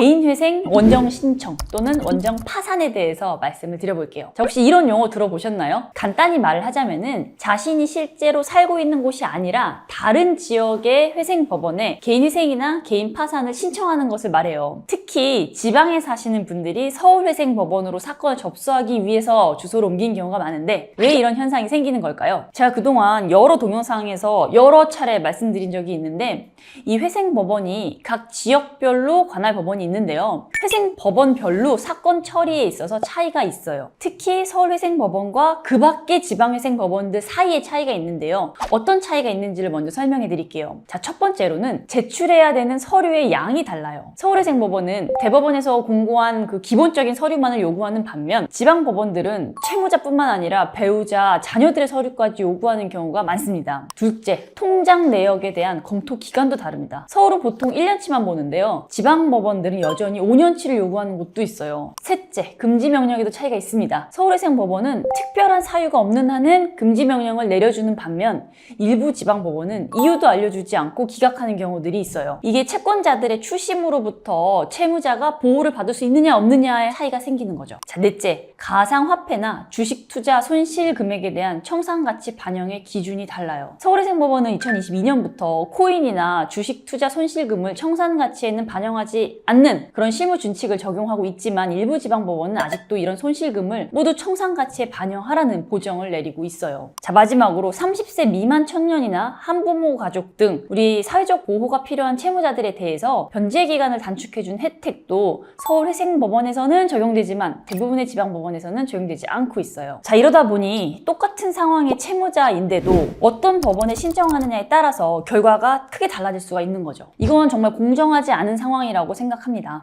개인회생 원정 신청 또는 원정 파산에 대해서 말씀을 드려볼게요. 자, 혹시 이런 용어 들어보셨나요? 간단히 말을 하자면은 자신이 실제로 살고 있는 곳이 아니라 다른 지역의 회생 법원에 개인회생이나 개인 파산을 신청하는 것을 말해요. 특히 지방에 사시는 분들이 서울회생 법원으로 사건을 접수하기 위해서 주소를 옮긴 경우가 많은데 왜 이런 현상이 생기는 걸까요? 제가 그동안 여러 동영상에서 여러 차례 말씀드린 적이 있는데 이 회생 법원이 각 지역별로 관할 법원이 있는데요. 회생 법원별로 사건 처리에 있어서 차이가 있어요. 특히 서울 회생 법원과 그 밖의 지방 회생 법원들 사이에 차이가 있는데요. 어떤 차이가 있는지를 먼저 설명해 드릴게요. 자, 첫 번째로는 제출해야 되는 서류의 양이 달라요. 서울 회생 법원은 대법원에서 공고한 그 기본적인 서류만을 요구하는 반면 지방 법원들은 채무자뿐만 아니라 배우자, 자녀들의 서류까지 요구하는 경우가 많습니다. 둘째, 통장 내역에 대한 검토 기간도 다릅니다. 서울은 보통 1년치만 보는데요. 지방 법원들은 여전히 5년치를 요구하는 곳도 있어요. 셋째, 금지 명령에도 차이가 있습니다. 서울회생 법원은 특별한 사유가 없는 한은 금지 명령을 내려주는 반면 일부 지방 법원은 이유도 알려주지 않고 기각하는 경우들이 있어요. 이게 채권자들의 추심으로부터 채무 자가 보호를 받을 수 있느냐 없느냐의 차이가 생기는 거죠. 자, 넷째, 가상화폐나 주식 투자 손실 금액에 대한 청산 가치 반영의 기준이 달라요. 서울회생법원은 2022년부터 코인이나 주식 투자 손실금을 청산 가치에는 반영하지 않는 그런 실무 준칙을 적용하고 있지만 일부 지방법원은 아직도 이런 손실금을 모두 청산 가치에 반영하라는 보정을 내리고 있어요. 자, 마지막으로 30세 미만 청년이나 한부모 가족 등 우리 사회적 보호가 필요한 채무자들에 대해서 변제 기간을 단축해준 혜택도 서울회생법원에서는 적용되지만 대부분의 지방법원에서는 적용되지 않고 있어요. 자, 이러다 보니 똑같은 상황의 채무자인데도 어떤 법원에 신청하느냐에 따라서 결과가 크게 달라질 수가 있는 거죠. 이건 정말 공정하지 않은 상황이라고 생각합니다.